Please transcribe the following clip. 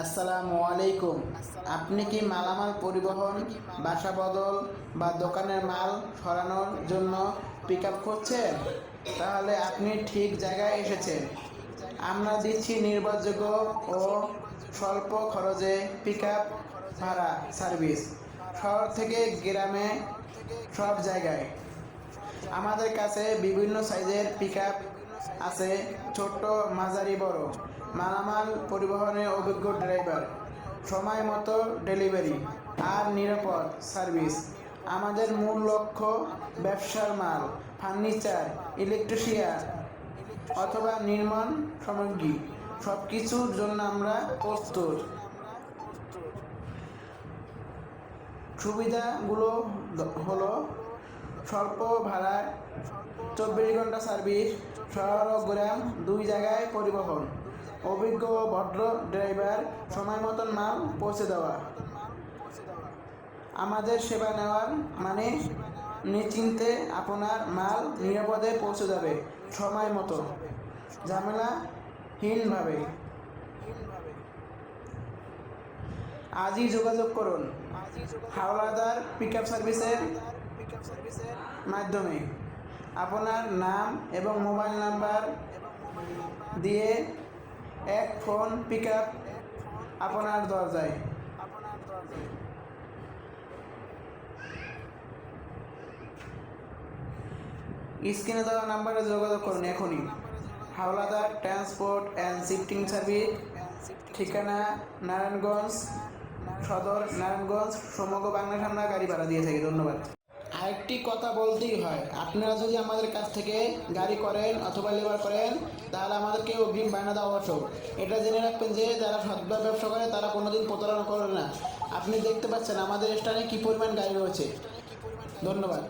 আসসালামু আলাইকুম। আপনি কি মালামাল পরিবহন, বাসা বদল বা দোকানের মাল সরানোর জন্য পিক আপ করছেন? তাহলে আপনি ঠিক জায়গায় এসেছেন। আমরা দিচ্ছি নির্ভরযোগ্য ও স্বল্প খরচে পিক আপ ভাড়া সার্ভিস শহর থেকে গ্রামে সব জায়গায়। আমাদের কাছে বিভিন্ন সাইজের পিক আছে ছোট্ট মাঝারি বড়। মালামাল পরিবহনে অভিজ্ঞ ড্রাইভার, সময় মতো ডেলিভারি আর নিরাপদ সার্ভিস। আমাদের মূল লক্ষ্য ব্যবসার মাল, ফার্নিচার, ইলেকট্রিশিয়ান অথবা নির্মাণ সামগ্রী। সব কিছুর জন্য আমরা প্রস্তুত। সুবিধাগুলো হলো, স্বল্প ভাড়ায় চব্বিশ ঘণ্টা সার্ভিস শহর গ্রাম দুই জায়গায় পরিবহন। অভিজ্ঞ ও ভদ্র ড্রাইভার সময় মতন মাল পৌঁছে দেওয়া। আমাদের সেবা নেওয়ার মানে নিশ্চিন্তে আপনার মাল নিরাপদে পৌঁছে যাবে সময় মতো। ঝামেলাহীনভাবে। আজই যোগাযোগ করুন। হাওলাদার পিক আপ সার্ভিসের মাধ্যমে। আপনার নাম এবং মোবাইল নাম্বার দিয়ে এক ফোন পিক আপ আপনার দরজায়। স্ক্রিনে দেওয়া নাম্বারে যোগাযোগ করুন এখনই। Howlader transport and shifting service, ঠিকানা নারায়ণগঞ্জ, সদর নারায়ণগঞ্জ, সমগ্র বাংলাদেশ আমরা গাড়ি ভাড়া দিয়ে থাকি। ধন্যবাদ। আরেকটি কথা বলতেই হয়। আপনারা যদি আমাদের কাছ থেকে গাড়ি করেন অথবা লেবার করেন, তাহলে আমাদেরকে অগ্রিম বায়না দেওয়া অবশ্য এটা জেনে রাখবেন যে, যারা সৎভাবে ব্যবসা করে, তারা কোনোদিন প্রতারণা করে না। আপনি দেখতে পাচ্ছেন আমাদের স্থানে কী পরিমাণ গাড়ি রয়েছে। ধন্যবাদ।